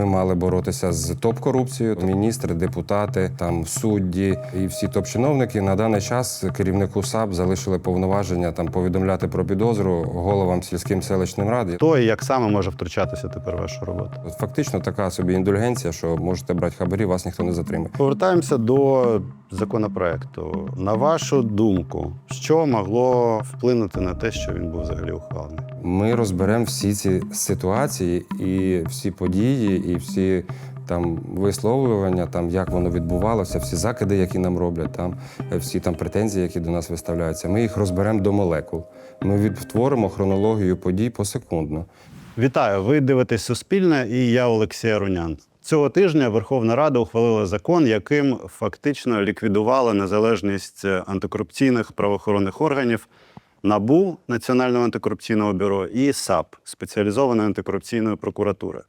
Ми мали боротися з топ-корупцією. Міністри, депутати, там судді і всі топ-чиновники на даний час керівнику САП залишили повноваження там повідомляти про підозру головам сільським селищним рад. Хто і як саме може втручатися тепер вашу роботу? Фактично така собі індульгенція, що можете брати хабарі, вас ніхто не затримає. Повертаємося до законопроекту. На вашу думку, що могло вплинути на те, що він був взагалі ухвалений? Ми розберемо всі ці ситуації і всі події, і всі там висловлювання, там як воно відбувалося, всі закиди, які нам роблять, там е, всі там претензії, які до нас виставляються. Ми їх розберемо до молекул. Ми відтворимо хронологію подій посекундно. Вітаю! Ви дивитесь Суспільне і я Олексій Рунян. Цього тижня Верховна Рада ухвалила закон, яким фактично ліквідувала незалежність антикорупційних правоохоронних органів НАБУ Національного антикорупційного бюро і САП спеціалізованої антикорупційної прокуратури. Е,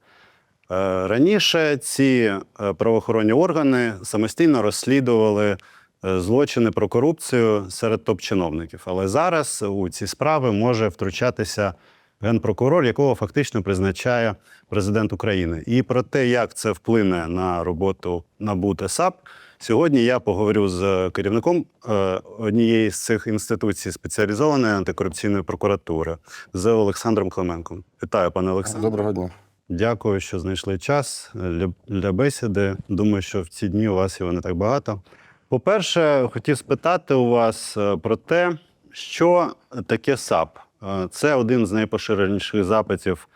Раніше ці е, правоохоронні органи самостійно розслідували е, злочини про корупцію серед топ-чиновників. Але зараз у ці справи може втручатися генпрокурор, якого фактично призначає президент України. І про те, як це вплине на роботу НАБУ та САП, сьогодні я поговорю з керівником е, однієї з цих інституцій спеціалізованої антикорупційної прокуратури з Олександром Клименком. Вітаю, пане Олександре. Доброго дня. Дякую, що знайшли час для, для бесіди. Думаю, що в ці дні у вас його не так багато. По-перше, хотів спитати у вас е, про те, що таке САП. Е, Це один з найпоширеніших запитів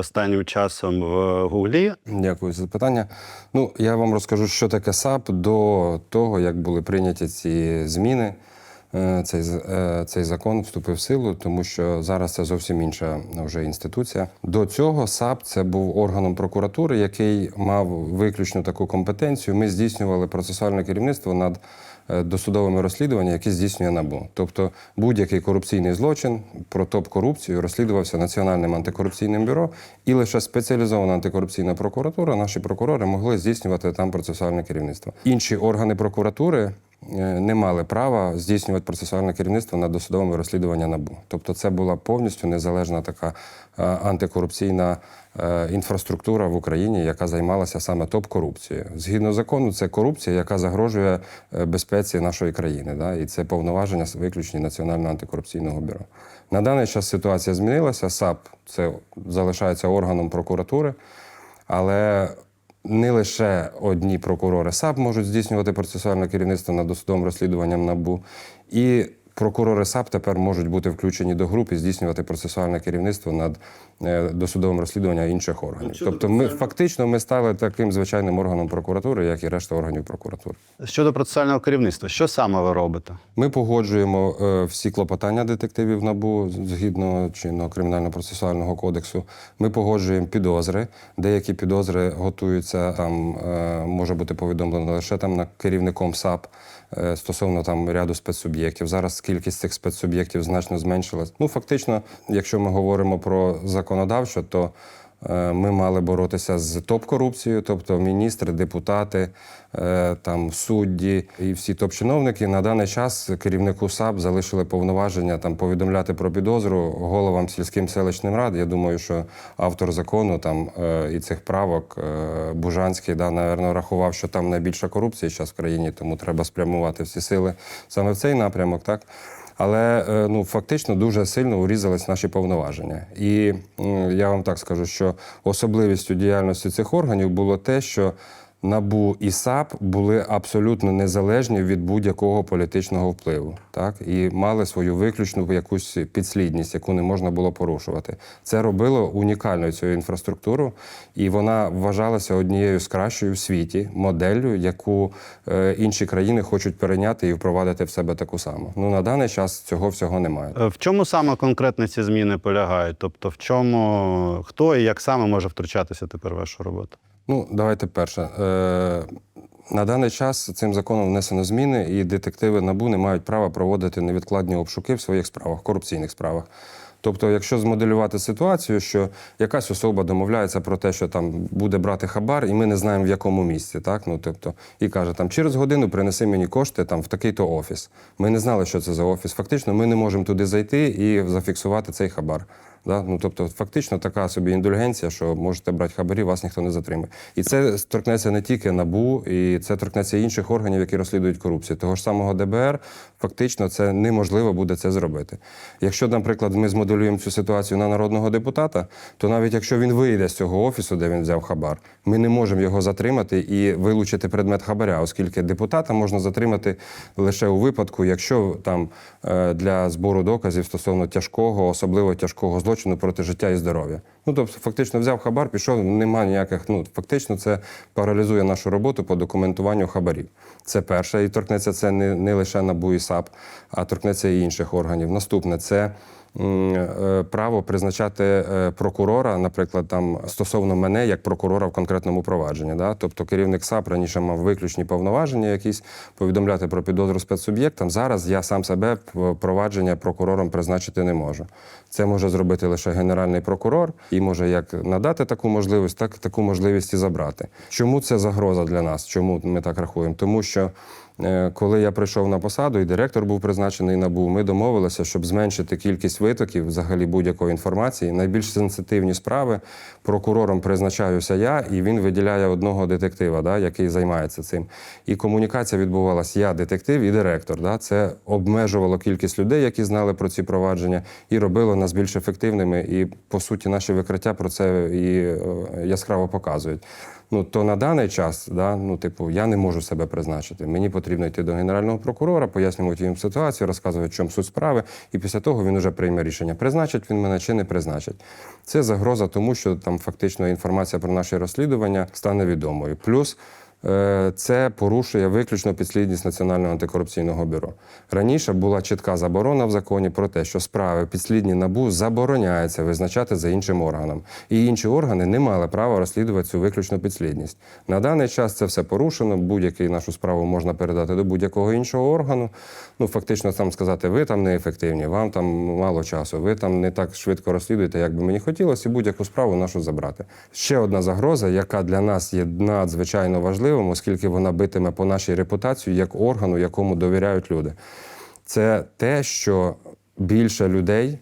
останнім часом в Гуглі. Дякую за запитання. Ну, я вам розкажу, що таке САП до того, як були прийняті ці зміни. Е, Цей, е, цей закон вступив в силу, тому що зараз це зовсім інша вже інституція. До цього САП це був органом прокуратури, який мав виключну таку компетенцію. Ми здійснювали процесуальне керівництво над досудовими розслідуваннями, які здійснює НАБУ. Тобто будь-який корупційний злочин про топ-корупцію розслідувався Національним антикорупційним бюро, і лише спеціалізована антикорупційна прокуратура, наші прокурори могли здійснювати там процесуальне керівництво. Інші органи прокуратури. е, Не мали права здійснювати процесуальне керівництво над досудовими розслідуваннями НАБУ. Тобто, це була повністю незалежна така е, антикорупційна е, інфраструктура в Україні, яка займалася саме топ-корупцією. Згідно закону, це корупція, яка загрожує е, безпеці нашої країни. Да? І це повноваження виключні Національного антикорупційного бюро. На даний час ситуація змінилася. САП це залишається органом прокуратури, але не лише одні прокурори САП можуть здійснювати процесуальне керівництво над досудовим розслідуванням НАБУ, і прокурори САП тепер можуть бути включені до груп і здійснювати процесуальне керівництво над е, досудовим розслідуванням інших органів. Тобто, ми фактично ми стали таким звичайним органом прокуратури, як і решта органів прокуратури. Щодо процесуального керівництва, що саме ви робите? Ми погоджуємо е, всі клопотання детективів НАБУ згідно чинного кримінально-процесуального кодексу. Ми погоджуємо підозри. Деякі підозри готуються там, е, може бути повідомлено лише там на керівником САП стосовно там ряду спецсуб'єктів. Зараз кількість цих спецсуб'єктів значно зменшилась. Ну фактично, якщо ми говоримо про законодавчо, то Е, Ми мали боротися з топ-корупцією, тобто міністри, депутати, е, там судді і всі топ-чиновники. На даний час керівнику САП залишили повноваження там повідомляти про підозру головам сільським селищним рад. Я думаю, що автор закону там е, і цих правок е, Бужанський да, наверно, рахував, що там найбільша корупція зараз в країні, тому треба спрямувати всі сили саме в цей напрямок. Так. Але е, ну фактично дуже сильно урізались наші повноваження. І я вам так скажу, що особливістю діяльності цих органів було те, що НАБУ і САП були абсолютно незалежні від будь-якого політичного впливу, так і мали свою виключну якусь підслідність, яку не можна було порушувати. Це робило унікальною цю інфраструктуру, і вона вважалася однією з кращою в світі моделлю, яку е, інші країни хочуть перейняти і впровадити в себе таку саму. Ну на даний час цього всього немає. Е, В чому саме конкретно ці зміни полягають? Тобто, в чому хто і як саме може втручатися тепер в вашу роботу? Ну, давайте перше. Е, на даний час цим законом внесено зміни, і детективи НАБУ не мають права проводити невідкладні обшуки в своїх справах, корупційних справах. Тобто, якщо змоделювати ситуацію, що якась особа домовляється про те, що там буде брати хабар, і ми не знаємо в якому місці, так ну тобто, і каже, там через годину принеси мені кошти там в такий-то офіс. Ми не знали, що це за офіс. Фактично, ми не можемо туди зайти і зафіксувати цей хабар. Да? Ну, тобто, фактично така собі індульгенція, що можете брати хабарі, вас ніхто не затримує. І це торкнеться не тільки НАБУ, і це торкнеться інших органів, які розслідують корупцію. Того ж самого ДБР, фактично, це неможливо буде це зробити. Якщо, наприклад, ми змоделюємо цю ситуацію на народного депутата, то навіть якщо він вийде з цього офісу, де він взяв хабар, ми не можемо його затримати і вилучити предмет хабаря, оскільки депутата можна затримати лише у випадку, якщо там е, для збору доказів стосовно тяжкого, особливо тяжкого злочину проти життя і здоров'я. Ну тобто, фактично взяв хабар, пішов, немає ніяких. Ну фактично, це паралізує нашу роботу по документуванню хабарів. Це перше, і торкнеться це не, не лише НАБУ і САП, а торкнеться і інших органів. Наступне це. Е, Право призначати е, прокурора, наприклад, там стосовно мене як прокурора в конкретному провадженні. Да? Тобто керівник САП раніше мав виключні повноваження, якісь повідомляти про підозру спецсуб'єктам. Зараз я сам себе провадження прокурором призначити не можу. Це може зробити лише генеральний прокурор і може як надати таку можливість, так таку можливість і забрати. Чому це загроза для нас? Чому ми так рахуємо? Тому що коли я прийшов на посаду, і директор був призначений НАБУ, ми домовилися, щоб зменшити кількість витоків взагалі будь-якої інформації. Найбільш сенситивні справи прокурором призначаюся я, і він виділяє одного детектива, да, який займається цим. І комунікація відбувалася я, детектив і директор. Да. Це обмежувало кількість людей, які знали про ці провадження, і робило нас більш ефективними. І по суті, наші викриття про це і е, яскраво показують. Ну то на даний час, да, ну типу, я не можу себе призначити. Мені потрібно йти до генерального прокурора, пояснювати їм ситуацію, розказувати, в чому суть справи, і після того він вже прийме рішення, призначить він мене чи не призначить. Це загроза тому, що там фактично інформація про наші розслідування стане відомою. Плюс це порушує виключно підслідність Національного антикорупційного бюро. Раніше була чітка заборона в законі про те, що справи підслідні набу забороняється визначати за іншим органом. І інші органи не мали права розслідувати цю виключну підслідність. На даний час це все порушено. Будь-яку нашу справу можна передати до будь-якого іншого органу. Ну фактично там сказати, ви там неефективні, вам там мало часу, ви там не так швидко розслідуєте, як би мені хотілося, і будь-яку справу нашу забрати. Ще одна загроза, яка для нас є надзвичайно важливим, оскільки вона битиме по нашій репутації як органу, якому довіряють люди. Це те, що більше людей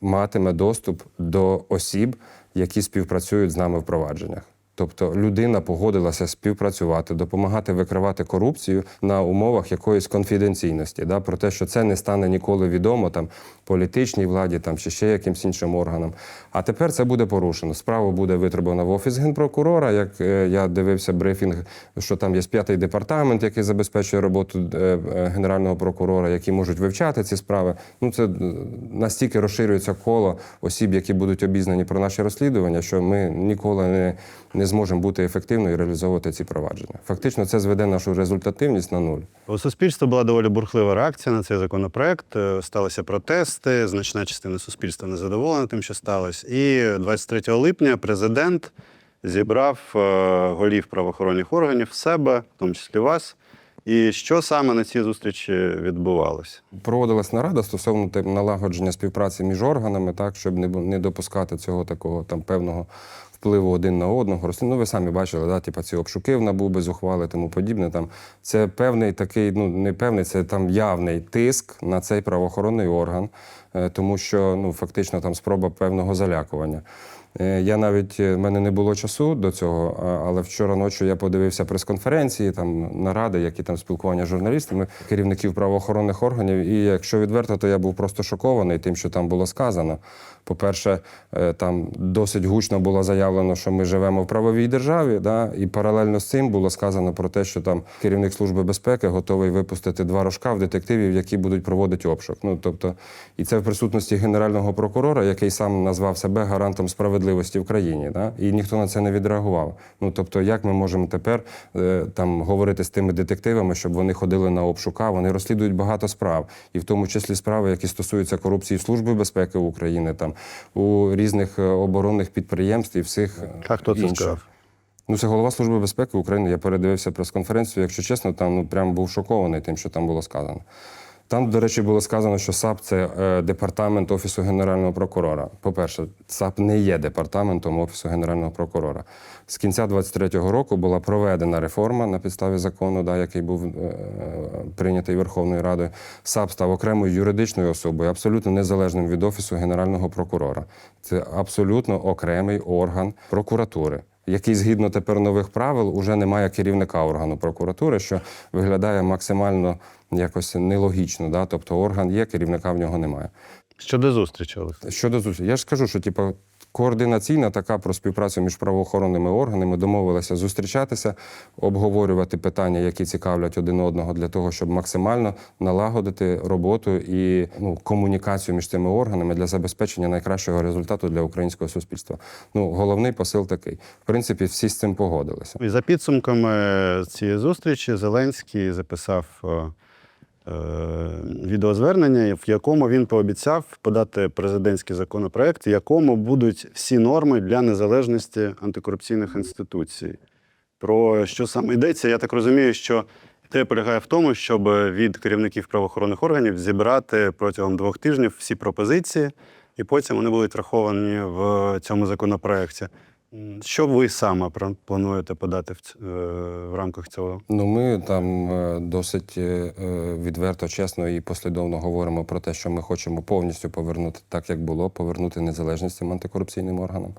матиме доступ до осіб, які співпрацюють з нами в провадженнях. Тобто людина погодилася співпрацювати, допомагати викривати корупцію на умовах якоїсь конфіденційності, да, про те, що це не стане ніколи відомо там політичній владі там, чи ще якимсь іншим органам. А тепер це буде порушено. Справа буде витребувана в офіс генпрокурора. Як е, я дивився брифінг, що там є п'ятий департамент, який забезпечує роботу е, е, генерального прокурора, які можуть вивчати ці справи. Ну це настільки розширюється коло осіб, які будуть обізнані про наші розслідування, що ми ніколи не, не зможемо бути ефективно і реалізовувати ці провадження. Фактично, це зведе нашу результативність на нуль. У суспільства була доволі бурхлива реакція на цей законопроект. Е, Сталися протести. Значна частина суспільства незадоволена тим, що сталося. І 23 липня президент зібрав е, голів правоохоронних органів в себе, в тому числі вас. І що саме на цій зустрічі відбувалося? Проводилась нарада стосовно налагодження співпраці між органами, так щоб не, не допускати цього такого там певного впливу один на одного. Ну, ви самі бачили, да, типу, ці обшуки в НАБУ без ухвали, тому подібне. Там це певний такий, ну не певний, це там явний тиск на цей правоохоронний орган, е, тому що ну фактично там спроба певного залякування. Е, Я навіть е, в мене не було часу до цього, але вчора ночі я подивився прес-конференції, там наради, які там спілкування з журналістами, керівників правоохоронних органів. І якщо відверто, то я був просто шокований тим, що там було сказано. По-перше, е, там досить гучно було заявлено, що ми живемо в правовій державі, да? і паралельно з цим було сказано про те, що там керівник служби безпеки готовий випустити два рожка в детективів, які будуть проводити обшук. Ну тобто, і це в присутності генерального прокурора, який сам назвав себе гарантом справедливості в країні. Да? І ніхто на це не відреагував. Ну тобто, як ми можемо тепер е, там говорити з тими детективами, щоб вони ходили на обшука? Вони розслідують багато справ, і в тому числі справи, які стосуються корупції Служби безпеки України, там у різних е, оборонних підприємств і всіх е, А хто це інших. сказав? Ну, це голова Служби безпеки України. Я передивився прес-конференцію. Якщо чесно, там ну прям був шокований тим, що там було сказано. Там, до речі, було сказано, що САП це е, департамент Офісу Генерального прокурора. По-перше, САП не є департаментом Офісу Генерального прокурора. З кінця 23-го року була проведена реформа на підставі закону, да, який був е, прийнятий Верховною Радою. САП став окремою юридичною особою, абсолютно незалежним від Офісу Генерального прокурора. Це абсолютно окремий орган прокуратури. Який згідно тепер нових правил уже не має керівника органу прокуратури, що виглядає максимально якось нелогічно. Да? Тобто орган є, керівника в нього немає. Щодо зустрічі, Олексій. Щодо зустрічі, я ж кажу, що типу, координаційна така про співпрацю між правоохоронними органами домовилися зустрічатися, обговорювати питання, які цікавлять один одного, для того, щоб максимально налагодити роботу і ну, комунікацію між цими органами для забезпечення найкращого результату для українського суспільства. Ну, головний посил такий. В принципі, всі з цим погодилися. І за підсумками цієї зустрічі Зеленський записав е, відеозвернення, в якому він пообіцяв подати президентський законопроект, в якому будуть всі норми для незалежності антикорупційних інституцій. Про що саме йдеться? Я так розумію, що ідея полягає в тому, щоб від керівників правоохоронних органів зібрати протягом двох тижнів всі пропозиції, і потім вони будуть враховані в цьому законопроекті. Що ви саме плануєте подати в, е, в рамках цього? Ну, ми там е, досить е, відверто, чесно і послідовно говоримо про те, що ми хочемо повністю повернути так, як було, повернути незалежність цим антикорупційним органам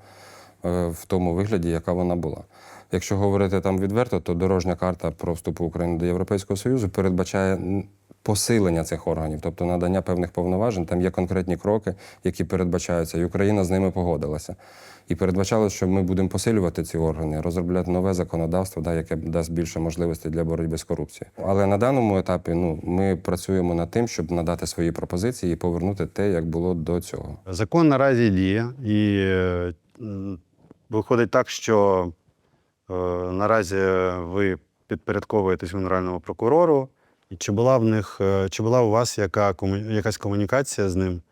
в тому вигляді, яка вона була. Якщо говорити там відверто, то дорожня карта про вступ України до Європейського Союзу передбачає посилення цих органів, тобто надання певних повноважень. Там є конкретні кроки, які передбачаються, і Україна з ними погодилася. І передбачалося, що ми будемо посилювати ці органи, розробляти нове законодавство, да, яке дасть більше можливостей для боротьби з корупцією. Але на даному етапі ну, ми працюємо над тим, щоб надати свої пропозиції і повернути те, як було до цього. Закон наразі діє, і виходить так, що е, наразі ви підпорядковуєтесь генеральному прокурору. І чи була в них, е, чи була у вас яка, якась комунікація з ним?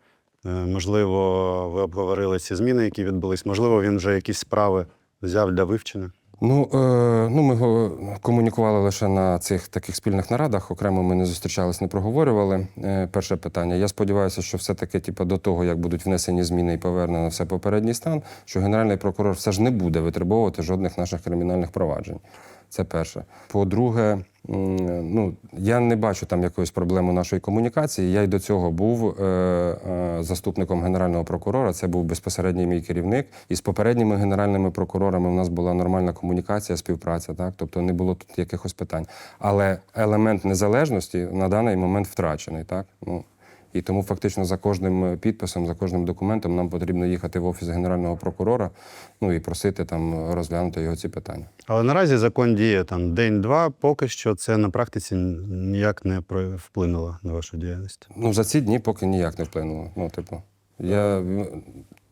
Е, Можливо, ви обговорили ці зміни, які відбулись. Можливо, він вже якісь справи взяв для вивчення. Ну, е, ну ми комунікували лише на цих таких спільних нарадах. Окремо ми не зустрічались, не проговорювали. Е, перше питання. Я сподіваюся, що все-таки, типу, до того, як будуть внесені зміни і повернено все попередній стан, що генеральний прокурор все ж не буде витребовувати жодних наших кримінальних проваджень. Це перше. По-друге, ну я не бачу там якоїсь проблеми нашої комунікації. Я й до цього був е, е, заступником генерального прокурора. Це був безпосередній мій керівник. І з попередніми генеральними прокурорами у нас була нормальна комунікація, співпраця. Так, тобто не було тут якихось питань. Але елемент незалежності на даний момент втрачений. Так ну. І тому фактично за кожним підписом, за кожним документом нам потрібно їхати в офіс генерального прокурора, ну і просити там розглянути його ці питання. Але наразі закон діє там день-два, поки що це на практиці ніяк не вплинуло на вашу діяльність. Ну, за ці дні поки ніяк не вплинуло. Ну, типу, я,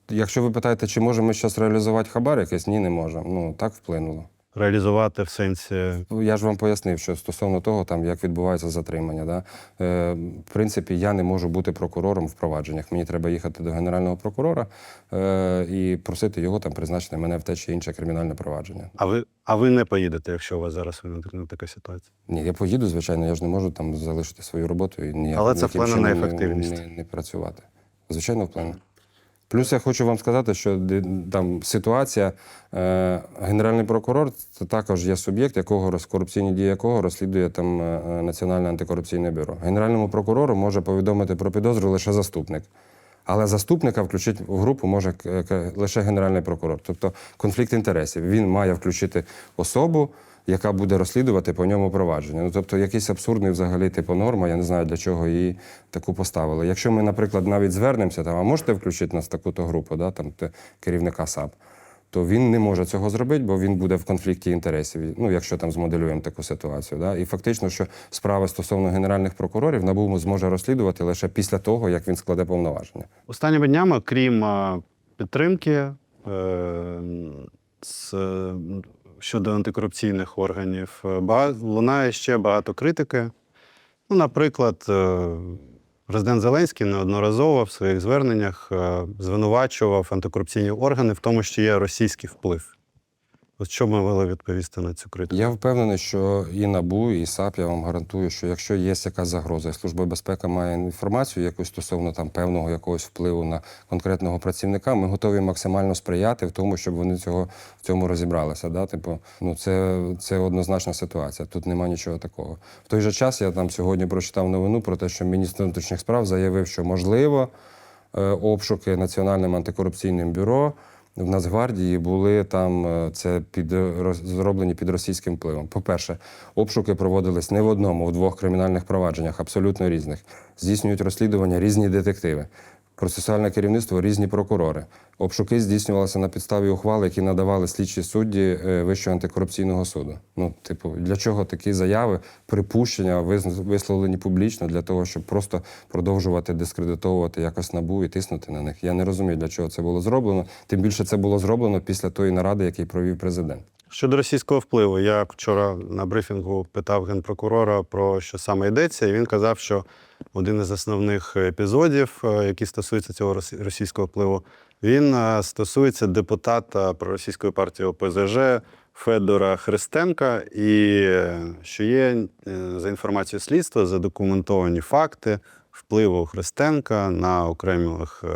якщо ви питаєте, чи можемо ми зараз реалізувати хабар якийсь, ні, не можемо. Ну, так вплинуло. Реалізувати в сенсі Я ж вам пояснив, що стосовно того, там, як відбувається затримання. Да? Е, в принципі, я не можу бути прокурором в провадженнях. Мені треба їхати до генерального прокурора е, і просити його там призначити мене в те чи інше кримінальне провадження. А ви, а ви не поїдете, якщо у вас зараз виникне така ситуація? Ні, я поїду, звичайно, я ж не можу там залишити свою роботу і ніяк, Але це вплине на чином не- ефективність. Не, не працювати. Звичайно, вплине. Плюс я хочу вам сказати, що там ситуація, е, генеральний прокурор це також є суб'єкт, якого роз- корупційні дії якого розслідує там е, е, Національне антикорупційне бюро. Генеральному прокурору може повідомити про підозру лише заступник. Але заступника включити в групу може лише генеральний прокурор. Тобто конфлікт інтересів. Він має включити особу, яка буде розслідувати по ньому провадження. Ну тобто, якийсь абсурдний взагалі типу норма, я не знаю для чого її таку поставили. Якщо ми, наприклад, навіть звернемося, там, а можете включити нас в таку-то групу, да, там керівника САП, то він не може цього зробити, бо він буде в конфлікті інтересів. Ну, якщо там змоделюємо таку ситуацію. Да? І фактично, що справи стосовно генеральних прокурорів НАБУ зможе розслідувати лише після того, як він складе повноваження. Останніми днями, крім підтримки е, з, щодо антикорупційних органів, е, лунає ще багато критики. Ну, наприклад, е, президент Зеленський неодноразово в своїх зверненнях е, звинувачував антикорупційні органи в тому, що є російський вплив. От що ми мали відповісти на цю критику? Я впевнений, що і НАБУ, і САП, я вам гарантую, що якщо є якась загроза, і Служба безпеки має інформацію якусь стосовно там певного якогось впливу на конкретного працівника, ми готові максимально сприяти в тому, щоб вони цього в цьому розібралися. Да? Типу, ну це, це однозначна ситуація. Тут нема нічого такого. В той же час я там сьогодні прочитав новину про те, що міністр внутрішніх справ заявив, що можливо е, обшуки Національним антикорупційним бюро в Нацгвардії були там е, це під зроблені під російським впливом. По-перше, обшуки проводились не в одному, в двох кримінальних провадженнях, абсолютно різних. Здійснюють розслідування різні детективи. Процесуальне керівництво різні прокурори. Обшуки здійснювалися на підставі ухвал, які надавали слідчі судді е, Вищого антикорупційного суду. Ну, типу, для чого такі заяви, припущення висловлені публічно для того, щоб просто продовжувати дискредитовувати якось набу і тиснути на них. Я не розумію, для чого це було зроблено. Тим більше це було зроблено після тої наради, який провів президент. Щодо російського впливу, я вчора на брифінгу питав генпрокурора про що саме йдеться, і він казав, що один із основних епізодів, який які стосуються цього рос- російського впливу, він е, стосується депутата проросійської партії ОПЗЖ Федора Христенка, і е, що є е, за інформацією слідства задокументовані факти впливу Христенка на окремих е,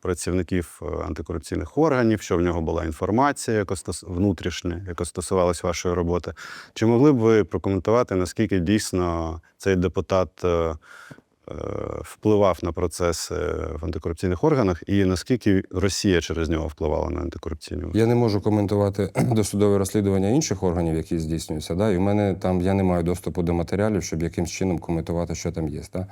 працівників е, антикорупційних органів, що в нього була інформація, яка стос... внутрішня, яка стосувалась вашої роботи. Чи могли б ви прокоментувати, наскільки дійсно цей депутат е, впливав на процеси в антикорупційних органах, і наскільки Росія через нього впливала на антикорупційні органи? Я не можу коментувати досудове розслідування інших органів, які здійснюються. Да? І в мене там я не маю доступу до матеріалів, щоб якимсь чином коментувати, що там є. Да?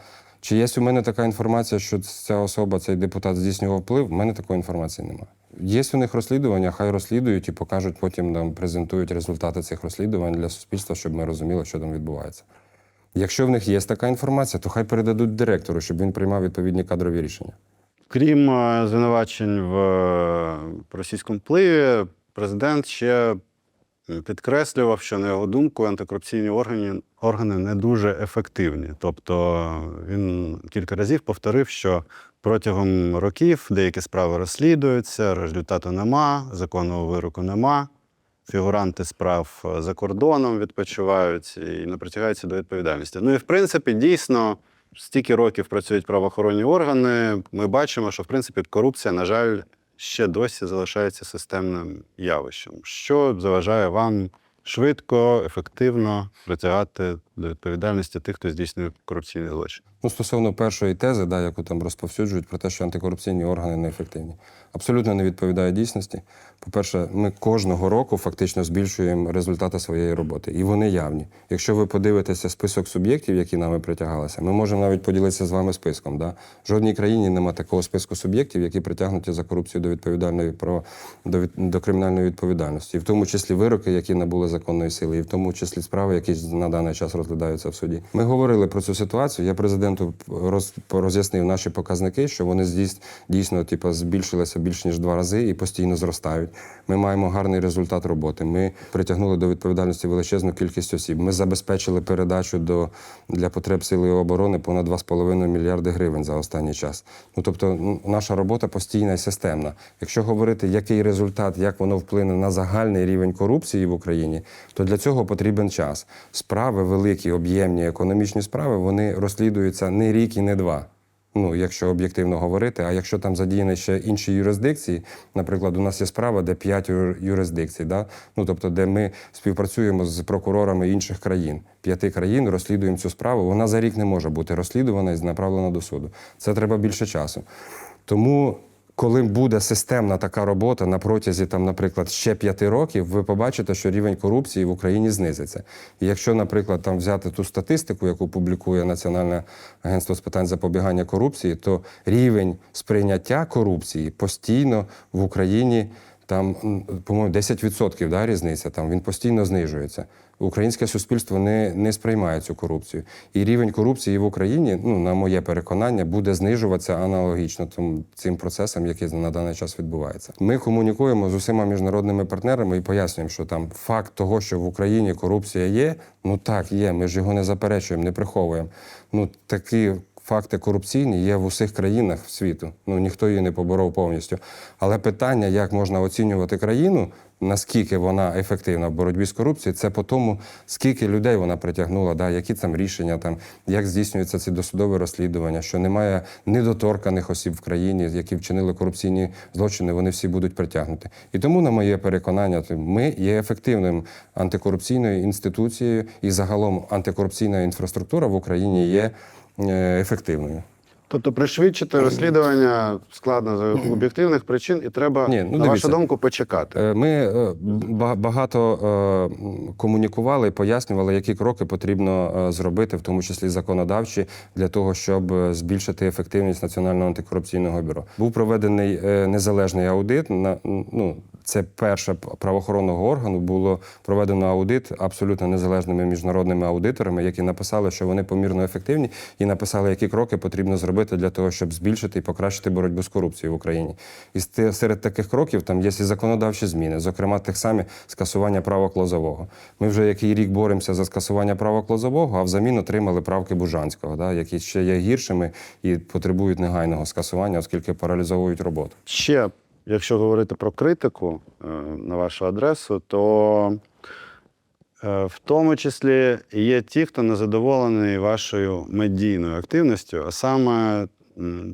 Чи є у мене така інформація, що ця особа, цей депутат здійснював вплив? У мене такої інформації немає. Є у них розслідування, хай розслідують і покажуть, потім нам презентують результати цих розслідувань для суспільства, щоб ми розуміли, що там відбувається. Якщо в них є така інформація, то хай передадуть директору, щоб він приймав відповідні кадрові рішення. Крім е, звинувачень в е, російському впливі, президент ще підкреслював, що на його думку антикорупційні органи, органи не дуже ефективні. Тобто він кілька разів повторив, що протягом років деякі справи розслідуються, результату нема, законного вироку нема. Фігуранти справ е, за кордоном відпочивають і не притягаються до відповідальності. Ну і в принципі, дійсно, стільки років працюють правоохоронні органи. Ми бачимо, що в принципі корупція, на жаль, ще досі залишається системним явищем. Що заважає вам швидко, ефективно притягати до відповідальності тих, хто здійснює корупційний злочин? Ну, стосовно першої тези, да, яку там розповсюджують про те, що антикорупційні органи неефективні, абсолютно не відповідає дійсності. По-перше, ми кожного року фактично збільшуємо результати своєї роботи, і вони явні. Якщо ви подивитеся список суб'єктів, які нами притягалися, ми можемо навіть поділитися з вами списком. Да? Жодній країні нема такого списку суб'єктів, які притягнуті за корупцію до відповідальної про до, від- до кримінальної відповідальності, і в тому числі вироки, які набули законної сили, і в тому числі справи, які на даний час розглядаються в суді. Ми говорили про цю ситуацію. Я президенту роз, роз'яснив наші показники, що вони здійс, дійсно типу, збільшилися більш ніж два рази і постійно зростають. Ми маємо гарний результат роботи. Ми притягнули до відповідальності величезну кількість осіб. Ми забезпечили передачу до для потреб сили оборони понад 2,5 мільярди гривень за останній час. Ну тобто, наша робота постійна і системна. Якщо говорити, який результат, як воно вплине на загальний рівень корупції в Україні, то для цього потрібен час. Справи великі, об'ємні економічні справи, вони розслідуються не рік і не два. Ну, якщо об'єктивно говорити, а якщо там задіяні ще інші юрисдикції, наприклад, у нас є справа, де п'ять юр- юрисдикцій, да? ну тобто, де ми співпрацюємо з прокурорами інших країн, п'яти країн, розслідуємо цю справу. Вона за рік не може бути розслідувана і направлена до суду. Це треба більше часу. Тому коли буде системна така робота на протязі, там, наприклад, ще п'яти років, ви побачите, що рівень корупції в Україні знизиться. І якщо, наприклад, там взяти ту статистику, яку публікує Національне агентство з питань запобігання корупції, то рівень сприйняття корупції постійно в Україні. Там, по-моєму, 10% да, різниця, там він постійно знижується. Українське суспільство не, не сприймає цю корупцію. І рівень корупції в Україні, ну, на моє переконання, буде знижуватися аналогічно тим, цим процесам, які на даний час відбуваються. Ми комунікуємо з усіма міжнародними партнерами і пояснюємо, що там факт того, що в Україні корупція є, ну так, є. Ми ж його не заперечуємо, не приховуємо. Ну, такі факти корупційні є в усіх країнах світу. Ну ніхто її не поборов повністю. Але питання, як можна оцінювати країну, наскільки вона ефективна в боротьбі з корупцією, це по тому, скільки людей вона притягнула, да, які там рішення, там, як здійснюються ці досудові розслідування, що немає недоторканих осіб в країні, які вчинили корупційні злочини, вони всі будуть притягнуті. І тому, на моє переконання, ми є ефективним антикорупційною інституцією, і загалом антикорупційна інфраструктура в Україні є е, ефективною. Тобто пришвидшити розслідування складно з об'єктивних причин, і треба, Ні, ну, на вашу думку, почекати. Е, Ми е, ба- багато е, комунікували і пояснювали, які кроки потрібно е, зробити, в тому числі законодавчі, для того, щоб е, збільшити ефективність Національного антикорупційного бюро. Був проведений е, незалежний аудит. На ну це перше правоохоронного органу. Було проведено аудит абсолютно незалежними міжнародними аудиторами, які написали, що вони помірно ефективні, і написали, які кроки потрібно зробити для того, щоб збільшити і покращити боротьбу з корупцією в Україні. І серед таких кроків там є і законодавчі зміни, зокрема тих самих скасування правок Лозового. Ми вже який рік боремося за скасування правок Лозового, а взамін отримали правки Бужанського, да, які ще є гіршими і потребують негайного скасування, оскільки паралізовують роботу. Ще, якщо говорити про критику е, на вашу адресу, то е, в тому числі є ті, хто незадоволений вашою медійною активністю, а саме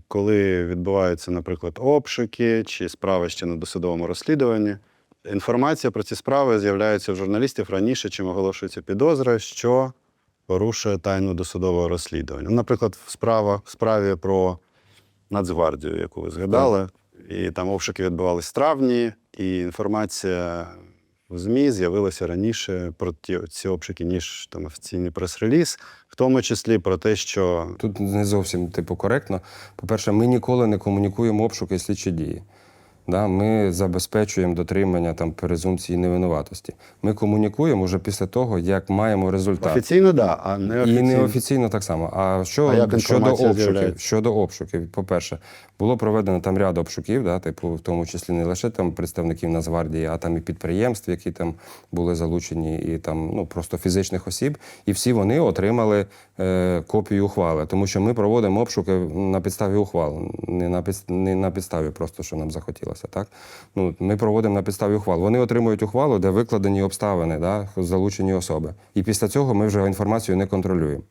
коли відбуваються, наприклад, обшуки чи справи ще на досудовому розслідуванні. Інформація про ці справи з'являється в журналістів раніше, чим оголошується підозра, що порушує тайну досудового розслідування. Наприклад, в справі про Нацгвардію, яку ви згадали, і там обшуки відбувалися в травні, і інформація в ЗМІ з'явилася раніше про ті, ці обшуки, ніж там офіційний прес-реліз, в тому числі про те, що Тут не зовсім типу коректно. По-перше, ми ніколи не комунікуємо обшуки і слідчі дії. Да, ми забезпечуємо дотримання там презумпції невинуватості. Ми комунікуємо вже після того, як маємо результат. офіційно, да, а не І офіційно. неофіційно так само. А що А як щодо обшуків? з'являється? Щодо обшуків, по-перше, було проведено там ряд обшуків, да, типу, в тому числі не лише там представників Нацгвардії, а там і підприємств, які там були залучені, і там ну просто фізичних осіб. І всі вони отримали е, копію ухвали, тому що ми проводимо обшуки на підставі ухвал, не на підс- не на підставі просто, що нам захотілося. Так ну ми проводимо на підставі ухвал. Вони отримують ухвалу, де викладені обставини, да, залучені особи. І після цього ми вже інформацію не контролюємо.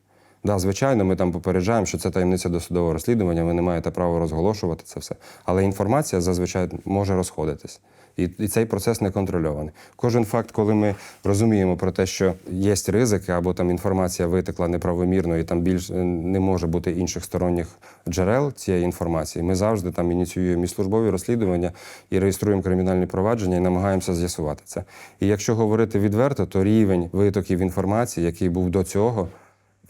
Да, звичайно, ми там попереджаємо, що це таємниця досудового розслідування, ви не маєте права розголошувати це все. Але інформація зазвичай може розходитись. І, і цей процес не контрольований. Кожен факт, коли ми розуміємо про те, що є ризики, або там інформація витекла неправомірно, і там більш е, не може бути інших сторонніх джерел цієї інформації, ми завжди там ініціюємо і службові розслідування і реєструємо кримінальні провадження і намагаємося з'ясувати це. І якщо говорити відверто, то рівень витоків інформації, який був до цього,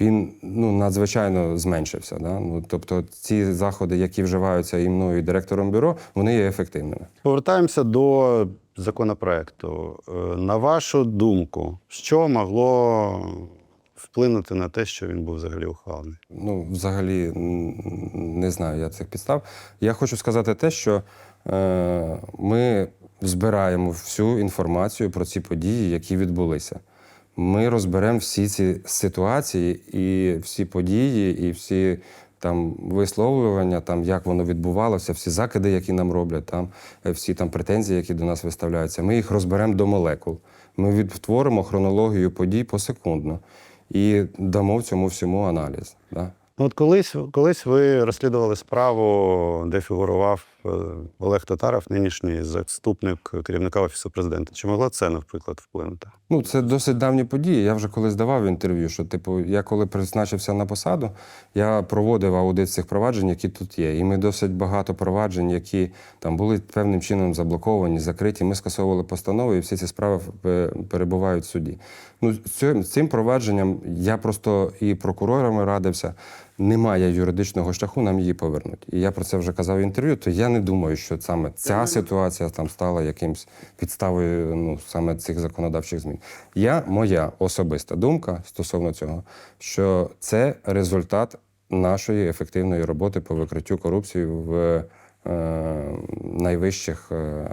він ну надзвичайно зменшився. Да? Ну, тобто ці заходи, які вживаються і мною, і директором бюро, вони є ефективними. Повертаємося до законопроекту. Е, На вашу думку, що могло вплинути на те, що він був взагалі ухвалений? Ну, взагалі не знаю я цих підстав. Я хочу сказати те, що е, ми збираємо всю інформацію про ці події, які відбулися. Ми розберемо всі ці ситуації і всі події, і всі там висловлювання, там як воно відбувалося, всі закиди, які нам роблять, там е, всі там претензії, які до нас виставляються. Ми їх розберемо до молекул. Ми відтворимо хронологію подій посекундно і дамо в цьому всьому аналіз. Да? Ну, От колись, колись ви розслідували справу, де фігурував Олег Татаров, нинішній заступник керівника офісу президента. Чи могло це, наприклад, вплинути? Ну, це досить давні події. Я вже колись давав інтерв'ю, що типу, я коли призначився на посаду, я проводив аудит цих проваджень, які тут є. І ми досить багато проваджень, які там були певним чином заблоковані, закриті. Ми скасовували постанови, і всі ці справи е, перебувають в суді. Ну, цим, цим провадженням я просто і прокурорами радився. Немає юридичного шляху, нам її повернуть. І я про це вже казав в інтерв'ю. То я не думаю, що саме ця ситуація там стала якимсь підставою ну, саме цих законодавчих змін. Я моя особиста думка стосовно цього, що це результат нашої ефективної роботи по викриттю корупції в е, найвищих е,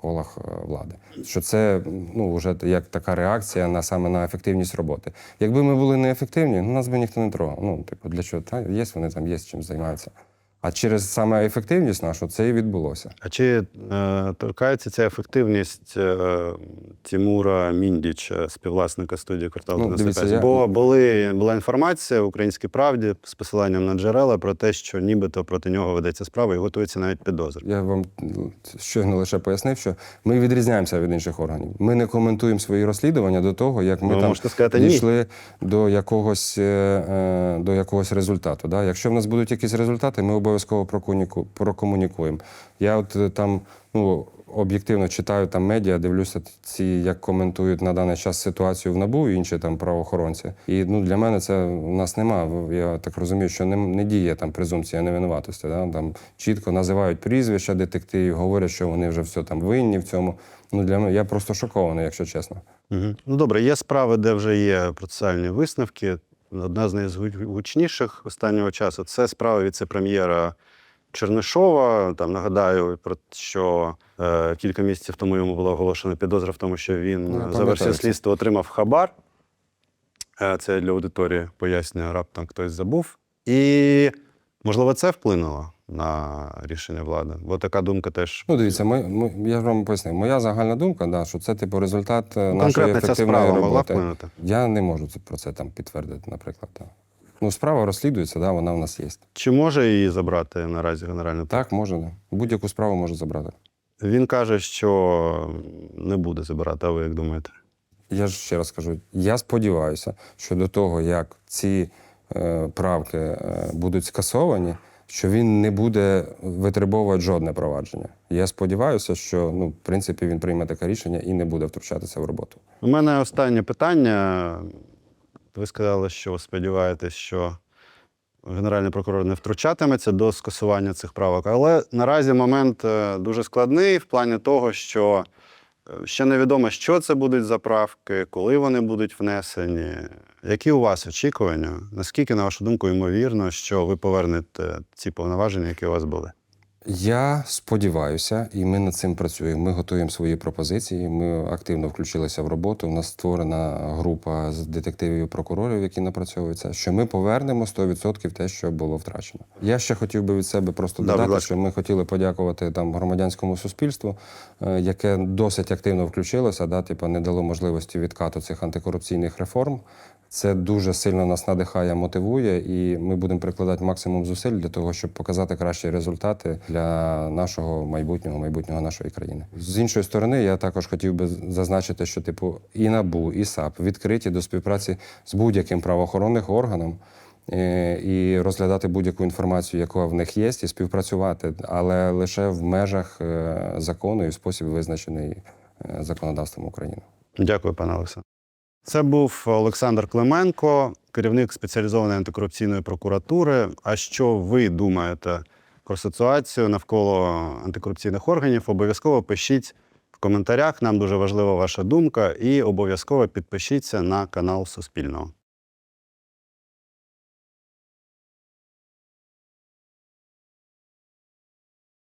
колах е, влади. Що це ну, вже як така реакція на саме на ефективність роботи. Якби ми були неефективні, ну нас би ніхто не трогав. Ну, типу, для чого? Та, є вони там, є чим займаються. А через саме ефективність нашу це і відбулося. А чи е, торкається ця ефективність е, Тимура Міндіча, співвласника студії «Квартал Ну, 95»? дивіться, я- Бо були, була інформація в Українській правді з посиланням на джерела про те, що нібито проти нього ведеться справа і готується навіть підозри. Я вам ну, щойно лише пояснив, що ми відрізняємося від інших органів. Ми не коментуємо свої розслідування до того, як ми Ви там сказати ні. дійшли до якогось, е, е, до якогось результату. Да? Якщо в нас будуть якісь результати, ми обов'язково прокомуніку- прокомунікуємо. Я от е, там ну, об'єктивно читаю там медіа, дивлюся ці, як коментують на даний час ситуацію в НАБУ і інші там правоохоронці. І ну, для мене це у нас нема. Я так розумію, що не, не діє там презумпція невинуватості. Да? Там чітко називають прізвища детективів, говорять, що вони вже все там винні в цьому. Ну, для мене я просто шокований, якщо чесно. Угу. Ну добре, є справи, де вже є процесуальні висновки. Одна з найгучніших останнього часу це справа віце-прем'єра Чернишова. Там нагадаю про що е, кілька місяців тому йому була оголошена підозра в тому, що він Ну, за версією слідства отримав хабар. Е, це для аудиторії пояснює раптом хтось забув. І можливо це вплинуло на рішення влади, бо така думка теж Ну, дивіться, ми, ми, я ж вам пояснив. Моя загальна думка, да, що це типу результат е, нашої конкретно ця ефективної справа могла роботи. вплинути. Я не можу про це там підтвердити, наприклад. Да. Ну, справа розслідується, да, вона в нас є. Чи може її забрати наразі генеральний Так, може, да. будь-яку справу може забрати. Він каже, що не буде забирати, а ви як думаєте? Я ж ще раз кажу: я сподіваюся, що до того, як ці е, правки е, будуть скасовані, що він не буде витребовувати жодне провадження. Я сподіваюся, що ну, в принципі він прийме таке рішення і не буде втручатися в роботу. У мене останнє питання. Ви сказали, що сподіваєтесь, що Генеральний прокурор не втручатиметься до скасування цих правок. Але наразі момент е, дуже складний в плані того, що ще невідомо, що це будуть за правки, коли вони будуть внесені. Які у вас очікування? Наскільки, на вашу думку, ймовірно, що ви повернете ці повноваження, які у вас були? Я сподіваюся, і ми над цим працюємо. Ми готуємо свої пропозиції. Ми активно включилися в роботу. У нас створена група з детективів і прокурорів, які напрацьовуються. Що ми повернемо 100% те, що було втрачено. Я ще хотів би від себе просто додати, ласка. що ми хотіли подякувати там громадянському суспільству, е, яке досить активно включилося, да, типу, не дало можливості відкату цих антикорупційних реформ. Це дуже сильно нас надихає, мотивує, і ми будемо прикладати максимум зусиль для того, щоб показати кращі результати для нашого майбутнього, майбутнього нашої країни. З іншої сторони, я також хотів би зазначити, що типу і НАБУ, і САП відкриті до співпраці з будь-яким правоохоронним органом. е, І розглядати будь-яку інформацію, яка в них є, і співпрацювати, але лише в межах е, закону і спосіб визначений е, законодавством України. Дякую, пане Олександр. Це був Олександр Клименко, керівник спеціалізованої антикорупційної прокуратури. А що ви думаєте про ситуацію навколо антикорупційних органів? Обов'язково пишіть в коментарях. Нам дуже важлива ваша думка, і обов'язково підпишіться на канал Суспільного.